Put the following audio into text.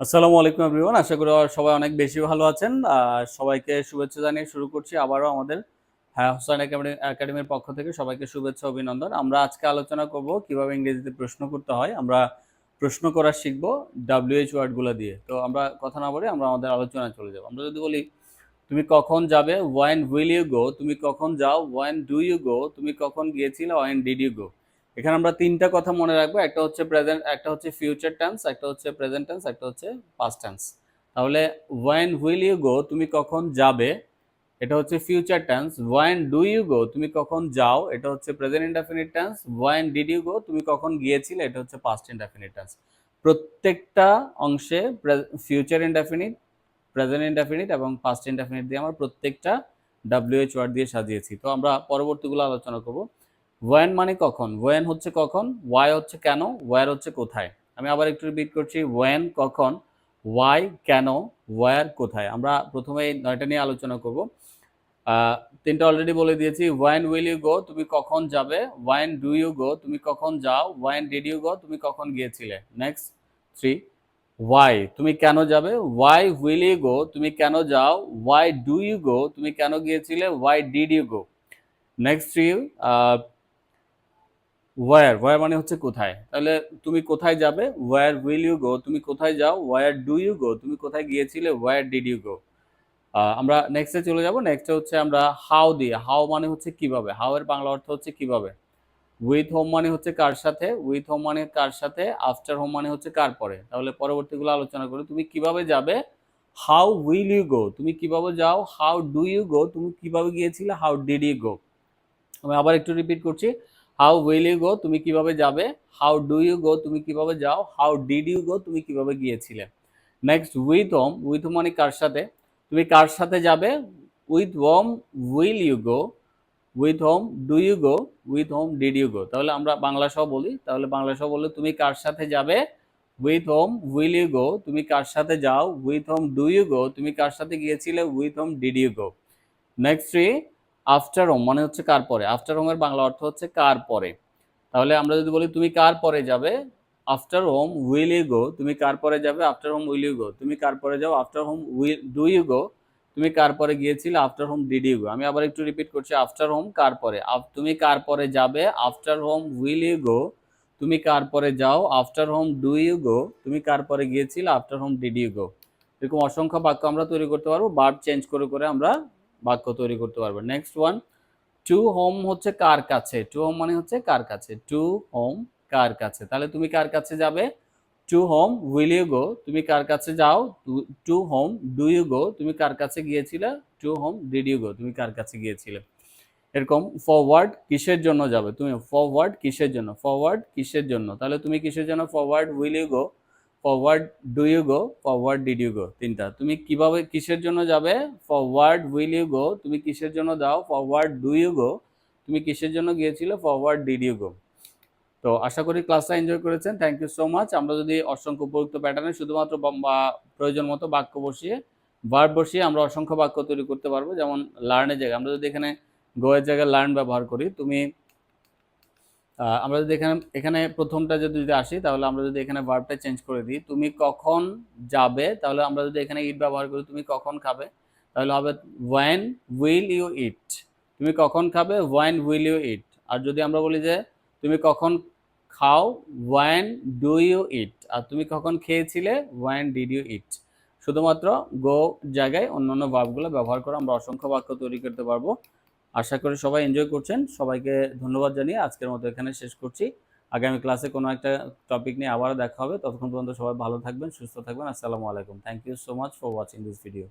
আসসালামু আলাইকুম এভরিওয়ান আশা করি সবাই অনেক বেশি ভালো আছেন। সবাইকে শুভেচ্ছা জানিয়ে শুরু করছি আবারও আমাদের হ্যাঁ হোসেন একাডেমি, একাডেমির পক্ষ থেকে সবাইকে শুভেচ্ছা, অভিনন্দন। আমরা আজকে আলোচনা করব কীভাবে ইংরেজিতে প্রশ্ন করতে হয়। আমরা প্রশ্ন করা শিখব ডাব্লিউএইচ ওয়ার্ডগুলো দিয়ে। তো আমরা কথা না বলে আমরা আমাদের আলোচনায় চলে যাব। আমরা যদি বলি, তুমি কখন যাবে? ওয়াইন উইল ইউ গো তুমি কখন যাও? ওয়াইন ডু ইউ গো তুমি কখন গিয়েছিলে? ওয়াইন ডিড ইউ গো এখানে আমরা তিনটা কথা মনে রাখব, একটা হচ্ছে প্রেজেন্ট একটা হচ্ছে ফিউচার টেন্স একটা হচ্ছে প্রেজেন্ট টেন্স একটা হচ্ছে পাস্ট টেন্স তাহলে ওয়েন হুইল ইউ গো তুমি কখন যাবে, এটা হচ্ছে future tense when do you go তুমি কখন যাও, এটা হচ্ছে present indefinite tense when did you go তুমি কখন গিয়েছিলে, এটা হচ্ছে পাস্ট ইনডেফিনিট টেন্স প্রত্যেকটা অংশে ফিউচার ইনডেফিনিট প্রেজেন্ট ইনডেফিনিট এবং পাস্ট ইনডেফিনিট দিয়ে আমরা প্রত্যেকটা ডাব্লিউএইচ ওয়ার্ড দিয়ে সাজিয়েছি। তো আমরা পরবর্তীগুলো আলোচনা করব। ওয়েন মানে কখন? ওয়েন হচ্ছে কখন? ওয়াই হচ্ছে কেন? ওয়ার হচ্ছে কোথায়? আমি আবার একটু রিপিট করছি ওয়েন কখন ওয়াই কেন ওয়ার কোথায়? আমরা প্রথমে নয়টা নিয়ে আলোচনা করব। তিনটা অলরেডি বলে দিয়েছি। ওয়াইন উইল ইউ গো তুমি কখন যাবে? ওয়াইন ডু ইউ গো তুমি কখন যাও? ওয়াইন ডিড ইউ গো তুমি কখন গিয়েছিলে? নেক্সট থ্রি ওয়াই তুমি কেন যাবে? ওয়াই উইল ইউ গো তুমি কেন যাও? ওয়াই ডু ইউ গো তুমি কেন গিয়েছিলে? Why did you go next three where where মানে হচ্ছে কোথায়? তাহলে তুমি কোথায় যাবে? ওয়ার উইল ইউ গো তুমি কোথায় যাও? ওয়ার ডু ইউ গো তুমি কোথায় গিয়েছিলে? ওয়ার ডিড ইউ গো আমরা নেক্সটে চলে যাব। নেক্সটে হচ্ছে আমরা হাউ দিয়ে হাউ মানে হচ্ছে কীভাবে? হাউ এর বাংলা অর্থ হচ্ছে কীভাবে? উইথ হোম মানে হচ্ছে কার সাথে? উইথ হোম মানে কার সাথে? আফটার হোম মানে হচ্ছে কার পরে? তাহলে পরবর্তীগুলো আলোচনা করি। তুমি কীভাবে যাবে? হাউ উইল ইউ গো তুমি কীভাবে যাও? হাউ ডু ইউ গো তুমি কীভাবে গিয়েছিলে? হাউ ডিড ইউ গো আমি আবার একটু রিপিট করছি। হাউ উইল ইউ গো তুমি কীভাবে যাবে? হাউ ডু ইউ গো তুমি কীভাবে যাও? হাউ ডিড ইউ গো তুমি কীভাবে গিয়েছিলে? Next with whom with whom মানে কার সাথে? তুমি কার সাথে যাবে? With whom will you go with whom do you go with whom did you go তাহলে আমরা বাংলা সহ বলি। তাহলে বাংলা সহ বললে তুমি কার সাথে যাবে? With whom will you go তুমি কার সাথে যাও? With whom do you go তুমি কার সাথে গিয়েছিলে? With whom did you go next after whom মানে হচ্ছে কার পরে? আফটার হোমের বাংলা অর্থ হচ্ছে কার পরে? তাহলে আমরা যদি বলি, তুমি কার পরে যাবে? After whom will you go তুমি কার পরে যাবে? After whom will you go তুমি কার পরে যাও? After whom will do you go তুমি কার পরে গিয়েছিলে? After whom did you go আমি আবার একটু রিপিট করছি আফটার হোম কার পরে? তুমি কার পরে যাবে? After whom will you go তুমি কার পরে যাও? After whom do you go তুমি কার পরে গিয়েছিলে? After whom did you go এরকম অসংখ্য বাক্য আমরা তৈরি করতে পারব বার্ব চেঞ্জ করে করে আমরা বাক্য তৈরি করতে পারবে নেক্সট ওয়ান টু হোম হচ্ছে কার কাছে? টু হোম মানে হচ্ছে কার কাছে? টু হোম কার কাছে? তাহলে তুমি কার কাছে যাবে? To whom will you go তুমি কার কাছে যাও? To whom do you go তুমি কার কাছে গিয়েছিলে? To whom did you go তুমি কার কাছে গিয়েছিলে? এরকম ফরওয়ার্ড কিসের জন্য যাবে? তুমি ফরওয়ার্ড কিসের জন্য? ফরওয়ার্ড কিসের জন্য? তাহলে তুমি কিসের জন্য for what will you go for what do you go for what did you go তিনটা। তুমি কীভাবে কিসের জন্য যাবে? ফরওয়ার্ড উইল ইউ গো তুমি কিসের জন্য যাও? ফরওয়ার্ড ডু ইউ গো তুমি কিসের জন্য গিয়েছিলে? ফরওয়ার্ড ডিড ইউ গো তো আশা করি ক্লাসটা এনজয় করেছেন। থ্যাংক ইউ সো মাচ আমরা যদি অসংখ্য উপযুক্ত প্যাটার্নে শুধুমাত্র প্রয়োজন মতো বাক্য বসিয়ে ভার্ব বসিয়ে আমরা অসংখ্য বাক্য তৈরি করতে পারব। যেমন লার্নের জায়গায়। আমরা যদি এখানে গোয়ের জায়গায় লার্ন ব্যবহার করি, তুমি আমরা যদি এখানে এখানে প্রথমটা যদি যদি আসি, তাহলে আমরা যদি এখানে ভার্বটা চেঞ্জ করে দিই, তুমি কখন যাবে, তাহলে আমরা যদি এখানে ইট ব্যবহার করি, তুমি কখন খাবে? তাহলে হবে ওয়াইন উইল ইউ ইট তুমি কখন খাবে? ওয়াইন উইল ইউ ইট আর যদি আমরা বলি যে, তুমি কখন খাও? ওয়াইন ডু ইউ ইট আর তুমি কখন খেয়েছিলে? ওয়াইন ডিড ইউ ইট শুধুমাত্র গো জায়গায় অন্যান্য ভাবগুলো ব্যবহার করে আমরা অসংখ্য বাক্য তৈরি করতে পারব। আশা করি সবাই এনজয় করছেন। সবাইকে ধন্যবাদ জানিয়ে আজকের মতো এখানে শেষ করছি। আগামী ক্লাসে কোনো একটা টপিক নিয়ে আবারও দেখা হবে। ততক্ষণ পর্যন্ত সবাই ভালো থাকবেন, সুস্থ থাকবেন। আসসালামু আলাইকুম। Thank you so much for watching this video